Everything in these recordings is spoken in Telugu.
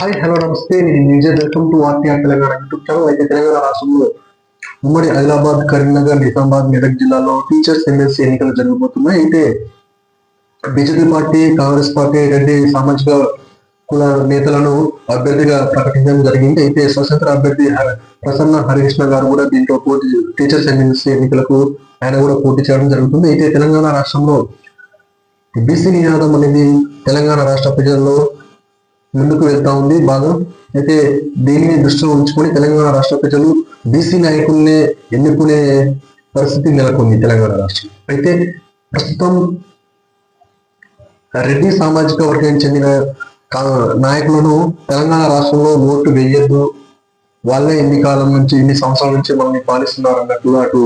హాయ్ హలో నమస్తే. నేను Vijay welcome to RTR Telangana YouTube channel. అయితే తెలంగాణ రాష్ట్రంలో ఉమ్మడి ఆదిలాబాద్ కరీంనగర్ నిజామాబాద్ మెదక్ జిల్లాలో టీచర్స్ ఎమ్మెల్సీ ఎన్నికలు జరగబోతున్నాయి. అయితే BJP party Congress party Reddy సామాజిక కుల నేతలను అభ్యర్థిగా ప్రకటించడం జరిగింది. అయితే స్వతంత్ర అభ్యర్థి ప్రసన్న హరికృష్ణ గారు కూడా దీంట్లో పోటీ టీచర్స్ ఎమ్మెల్సీ ఎన్నికలకు ఆయన కూడా పోటీ చేయడం జరుగుతుంది. అయితే తెలంగాణ రాష్ట్రంలో బీసీ నినాదం అనేది తెలంగాణ రాష్ట్ర ప్రజల్లో ముందుకు వెళ్తా ఉంది బాగా. అయితే దీన్ని దృష్టిలో ఉంచుకొని తెలంగాణ రాష్ట్ర ప్రజలు బీసీ నాయకుల్ని ఎన్నుకునే పరిస్థితి నెలకొంది తెలంగాణ రాష్ట్రం. అయితే ప్రస్తుతం రెడ్డి సామాజిక వర్గానికి చెందిన నాయకులను తెలంగాణ రాష్ట్రంలో ఓటు వేయద్దు. వాళ్ళే ఎన్ని కాలం నుంచి ఇన్ని సంవత్సరాల నుంచి మనల్ని పాలిస్తున్నారు అన్నట్లు అటు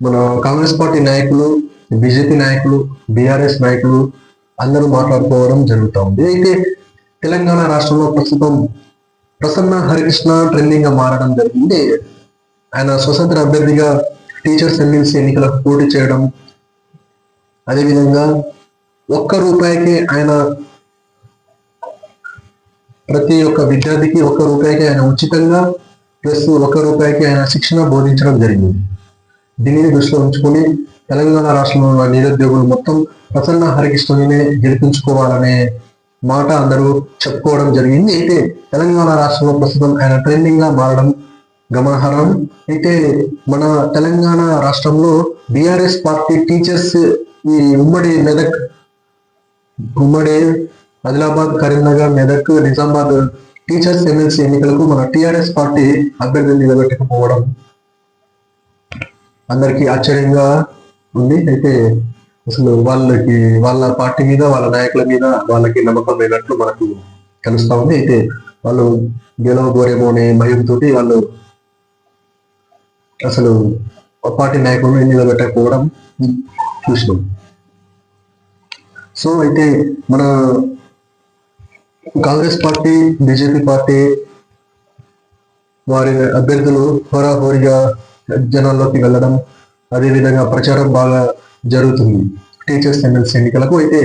మన కాంగ్రెస్ పార్టీ నాయకులు బీజేపీ నాయకులు బీఆర్ఎస్ నాయకులు అందరూ మాట్లాడుకోవడం జరుగుతూ ఉంది. అయితే తెలంగాణ రాష్ట్రంలో ప్రస్తుతం ప్రసన్న హరికృష్ణ ట్రెండింగ్గా మారడం జరిగింది. ఆయన స్వతంత్ర అభ్యర్థిగా టీచర్స్ ఎమ్మెల్సీ ఎన్నికలకు పోటీ చేయడం అదేవిధంగా ఒక్క రూపాయికి ఆయన ప్రతి ఒక్క విద్యార్థికి ఒక్క రూపాయికి ఆయన ఉచితంగా ప్లస్ ఒక్క రూపాయికి ఆయన శిక్షణ బోధించడం జరిగింది. దీనిని దృష్టిలో ఉంచుకొని తెలంగాణ రాష్ట్రంలో ఉన్న నిరుద్యోగులు మొత్తం ప్రసన్న హరికృష్ణుని గెలిపించుకోవాలనే మాట అందరూ చెప్పుకోవడం జరిగింది. అయితే తెలంగాణ రాష్ట్రంలో ప్రస్తుతం ఆయన ట్రెండింగ్గా మారడం గమనార్హం. అయితే మన తెలంగాణ రాష్ట్రంలో బీఆర్ఎస్ పార్టీ టీచర్స్ ఈ ఉమ్మడి మెదక్ ఉమ్మడి ఆదిలాబాద్ కరీంనగర్ మెదక్ నిజామాబాద్ టీచర్స్ ఎమ్మెల్సీ ఎన్నికలకు మన టిఆర్ఎస్ పార్టీ అభ్యర్థులు నిలబెట్టకపోవడం అందరికీ ఆశ్చర్యంగా ఉంది. అయితే అసలు వాళ్ళకి వాళ్ళ పార్టీ మీద వాళ్ళ నాయకుల మీద వాళ్ళకి నమ్మకం లేనట్లు మనకు కలుస్తా ఉంది. అయితే వాళ్ళు గెలవబోరేమో అనే భయంతో వాళ్ళు అసలు ఆ పార్టీ నాయకులను నిలబెట్టకపోవడం చూసినాం. సో అయితే మన కాంగ్రెస్ పార్టీ బీజేపీ పార్టీ వారి అభ్యర్థులు హోరాహోరీగా జనాల్లోకి వెళ్ళడం అదేవిధంగా ప్రచారం బాగా జరుగుతుంది. టీచర్స్ ఎమ్మెల్సీ ఎన్నికలకు అయితే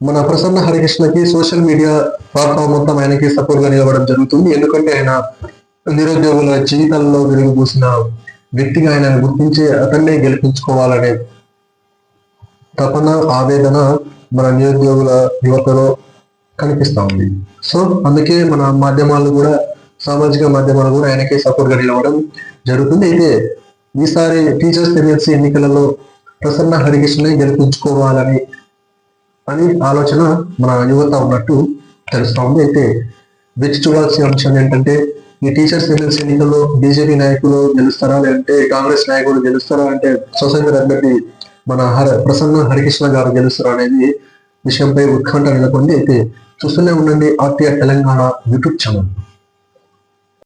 మన ప్రసన్న హరికృష్ణకి సోషల్ మీడియా ప్లాట్ఫామ్ మొత్తం ఆయనకి సపోర్ట్గా నిలవడం జరుగుతుంది. ఎందుకంటే ఆయన నిరుద్యోగుల జీవితాల్లో వెలుగుపూసిన వ్యక్తిగా ఆయన గుర్తించి అతన్నే గెలిపించుకోవాలనే తపన ఆవేదన మన నిరుద్యోగుల యువతలో కనిపిస్తా ఉంది. సో అందుకే మన మాధ్యమాలు కూడా సామాజిక మాధ్యమాలు కూడా ఆయనకే సపోర్ట్గా నిలవడం జరుగుతుంది. అయితే ఈసారి టీచర్స్ ఎమ్మెల్సీ ఎన్నికలలో ప్రసన్న హరికృష్ణ గెలిపించుకోవాలని అని ఆలోచన మన యువత ఉన్నట్టు తెలుస్తా ఉంది అయితే వెచ్చి చూడాల్సిన అంశం ఏంటంటే ఈ టీచర్స్ ఎమ్మెల్సీ ఎన్నికల్లో బీజేపీ నాయకులు గెలుస్తారా లేదంటే కాంగ్రెస్ నాయకులు గెలుస్తారా అంటే స్వతంత్ర అభ్యర్థి మన హర ప్రసన్న హరికృష్ణ గారు గెలుస్తారా అనేది విషయంపై ఉత్కంఠ నెలకొంది. అయితే చూస్తూనే ఉండండి ఆర్టీఆర్ తెలంగాణ యూట్యూబ్ ఛానల్.